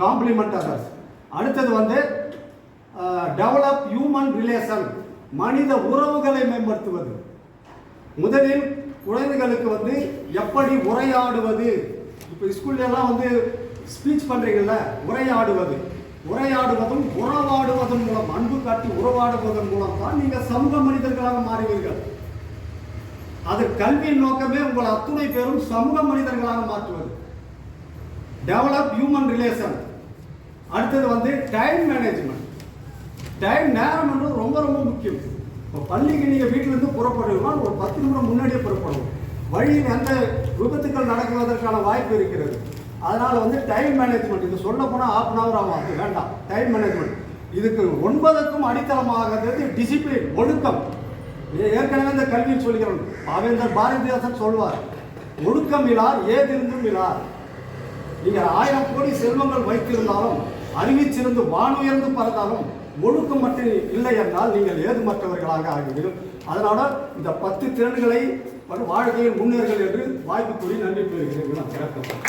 Complement others அடுத்தது வந்து develop human relation மனித உறவுகளை மேம்படுத்துவது. முதலில் குழந்தைகளுக்கு வந்து எப்படி உரையாடுவது? இப்போ ஸ்கூல்ல வந்து ஸ்பீச் பண்றீங்கல்ல உரையாடுவது. உரையாடுவதும் உறவாடுவதன் மூலம் அன்பு காட்டி உறவாடுவதன் மூலம் தான் நீங்கள் சமூக மனிதர்களாக மாறுவீர்கள். அது கல்வியின் நோக்கமே உங்கள் அத்துணை பேரும் சமூக மனிதர்களாக மாற்றுவது. டெவலப் ஹியூமன் ரிலேஷன் அடுத்தது வந்து டைம் மேனேஜ்மெண்ட் டைம் நேரம் ரொம்ப ரொம்ப முக்கியம். இப்போ பள்ளிக்கு நீங்கள் வீட்டிலேருந்து புறப்படுவீங்கன்னா ஒரு பத்து நிமிடம் முன்னாடியே புறப்படுவோம் வழியில் எந்த விபத்துக்கள் நடக்குவதற்கான வாய்ப்பு இருக்கிறது. அதனால் வந்து டைம் மேனேஜ்மெண்ட் இது சொல்ல போனால் ஹாஃப் அன் ஹவர் ஆகும். அது வேண்டாம். டைம் மேனேஜ்மெண்ட் இதுக்கு ஒன்பதுக்கும் அடித்தளமாகிறது டிசிப்ளின் ஒழுக்கம். ஏ- ஏற்கனவே இந்த கல்வியில் சொல்கிறோம். பாவேந்தர் பாரதிதாசன் சொல்வார் ஒழுக்கம் இலார் ஏதிருந்தும் இலார். நீங்கள் ஆயிரம் கோடி செல்வங்கள் வைத்திருந்தாலும் அறிவிச்சிருந்து வானுயர்ந்து பறந்தாலும் ஒழுக்கம் மட்டும் இல்லை என்றால் நீங்கள் ஏதுமற்றவர்களாக ஆகிவிடும். அதனால இந்த பத்து திறன்களை வாழ்க்கையில் முன்னேறுகள் என்று வாய்ப்பு கூறி நன்றி பெறுகிறேன்